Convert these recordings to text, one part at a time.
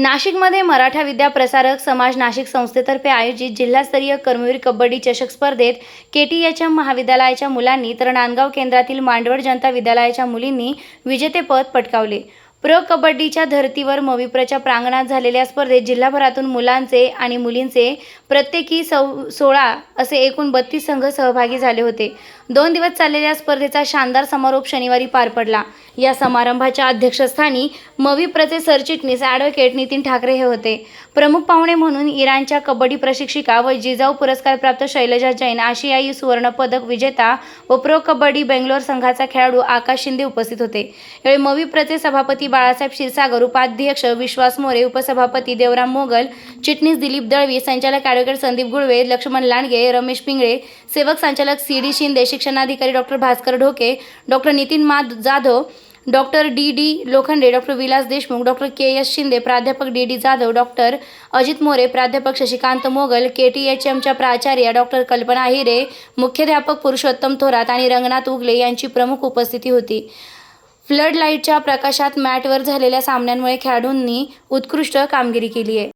नाशिकमध्ये मराठा विद्या प्रसारक समाज नाशिक संस्थेतर्फे आयोजित जिल्हास्तरीय कर्मवीर कबड्डी चषक स्पर्धेत केटीएचएम महाविद्यालयाच्या मुलांनी तर नांदगाव केंद्रातील मांडवड जनता विद्यालयाच्या मुलींनी विजेतेपद पटकावले. प्र कबड्डीच्या धर्तीवर मविप्रच्या प्रांगणात झालेल्या स्पर्धेत जिल्हाभरातून मुलांचे आणि मुलींचे प्रत्येकी सौ सोळा असे एकूण बत्तीस संघ सहभागी झाले होते. दोन दिवस चाललेल्या स्पर्धेचा शानदार समारोप शनिवारी पार पडला. या समारंभाच्या अध्यक्षस्थानी मविप्रचे सरचिटणीस ॲडव्होकेट नितीन ठाकरे हे होते. प्रमुख पाहुणे म्हणून इराणच्या कबड्डी प्रशिक्षिका व जिजाऊ पुरस्कारप्राप्त शैलजा जैन आशियाई सुवर्णपदक विजेता व प्रो कबड्डी बेंगलोर संघाचा खेळाडू आकाश शिंदे उपस्थित होते. यावेळी मविप्रचे सभापती बाळासाहेब क्षीरसागर उपाध्यक्ष विश्वास मोरे उपसभापती देवराम मोगल चिटणीस दिलीप दळवी संचालक ॲडव्होकेट संदीप गुळवे लक्ष्मण लांडगे रमेश पिंगळे सेवक संचालक सी डी शिंदे शिक्षणाधिकारी डॉक्टर भास्कर ढोके डॉक्टर नितीन मा Jadhav doctor D D Lokhande doctor Vilas Deshmukh doctor K S Shinde प्राध्यापक D D Jadhav doctor Ajit More प्राध्यापक Shashikant Mogal K T H एमच्या प्राचार्य डॉक्टर कल्पना हिरे मुख्याध्यापक पुरुषोत्तम थोरात आणि रंगनाथ उगले यांची प्रमुख उपस्थिती होती. फ्लड लाईटच्या प्रकाशात मॅटवर झालेल्या सामन्यांमुळे खेळाडूंनी उत्कृष्ट कामगिरी केली आहे.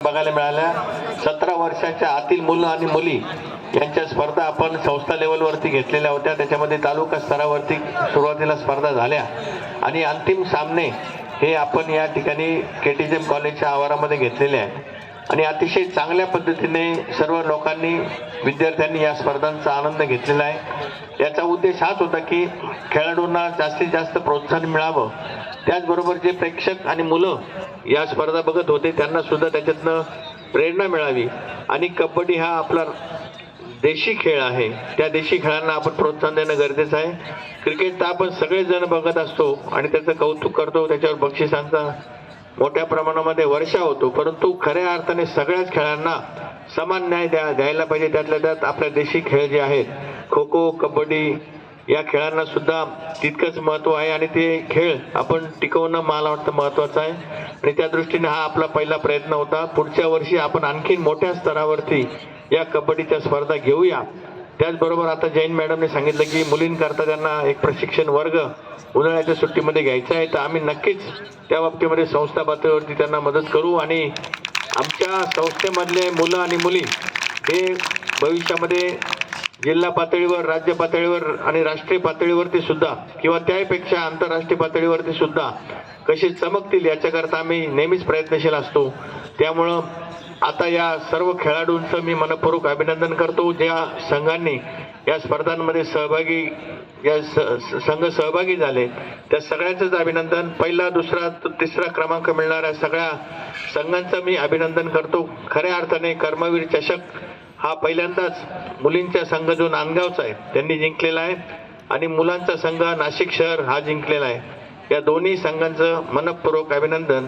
बघायला मिळाल्या सतरा वर्षाच्या आतील मुलं आणि मुली यांच्या स्पर्धा आपण संस्था लेवलवरती घेतलेल्या होत्या. त्याच्यामध्ये तालुका स्तरावरती सुरुवातीला स्पर्धा झाल्या. आणि अंतिम सामने हे आपण या ठिकाणी के टी एम कॉलेजच्या आवारामध्ये घेतलेले आहेत. आणि अतिशय चांगल्या पद्धतीने सर्व लोकांनी विद्यार्थ्यांनी या स्पर्धांचा आनंद घेतलेला आहे. याचा उद्देश हाच होता की खेळाडूंना जास्तीत जास्त प्रोत्साहन मिळावं. त्याचबरोबर जे प्रेक्षक आणि मुलं या स्पर्धा बघत होते त्यांना सुद्धा त्याच्यातनं प्रेरणा मिळावी. आणि कबड्डी हा आपला देशी खेळ आहे. त्या देशी खेळांना आपण प्रोत्साहन देणं गरजेचं आहे. क्रिकेट तर आपण सगळेजण बघत असतो आणि त्याचं कौतुक करतो त्याच्यावर बक्षिसांचा मोठ्या प्रमाणामध्ये वर्षा होतो परंतु खऱ्या अर्थाने सगळ्याच खेळांना समान न्याय द्या द्यायला पाहिजे. त्यातल्या त्यात आपल्या देशी खेळ जे आहेत खो खो कबड्डी या खेळांना सुद्धा तितकंच महत्त्व आहे आणि ते खेळ आपण टिकवणं मला वाटतं महत्वाचं आहे. आणि त्या दृष्टीने हा आपला पहिला प्रयत्न होता. पुढच्या वर्षी आपण आणखीन मोठ्या स्तरावरती या कबड्डीच्या स्पर्धा घेऊया. त्याचबरोबर आता जैन मॅडमने सांगितलं की मुलींकरता त्यांना एक प्रशिक्षण वर्ग उन्हाळ्याच्या सुट्टीमध्ये घ्यायचा आहे. तर आम्ही नक्कीच त्या बाबतीमध्ये संस्था पातळीवरती त्यांना मदत करू आणि आमच्या संस्थेमधले मुलं आणि मुली हे भविष्यामध्ये जिल्हा पातळीवर राज्य पातळीवर आणि राष्ट्रीय पातळीवरती सुद्धा किंवा त्यापेक्षा आंतरराष्ट्रीय पातळीवरती सुद्धा कशी चमकतील याच्याकरता आम्ही नेहमीच प्रयत्नशील असतो. त्यामुळं आता या सर्व खेळाडूंचं मी मनपूर्वक अभिनंदन करतो. ज्या संघांनी या स्पर्धांमध्ये सहभागी या स- संघ सहभागी झाले त्या सगळ्यांचंच अभिनंदन. पहिला दुसरा त- तिसरा क्रमांक मिळणाऱ्या सगळ्या संघांचं मी अभिनंदन करतो. खऱ्या अर्थाने कर्मवीर चषक हा पहिल्यांदाच मुलींचा संघ जो नांदगावचा आहे. त्यांनी जिंकलेला आहे आणि मुलांचा संघ नाशिक शहर हा जिंकलेला आहे. या दोन्ही संघांचं मनपूर्वक अभिनंदन.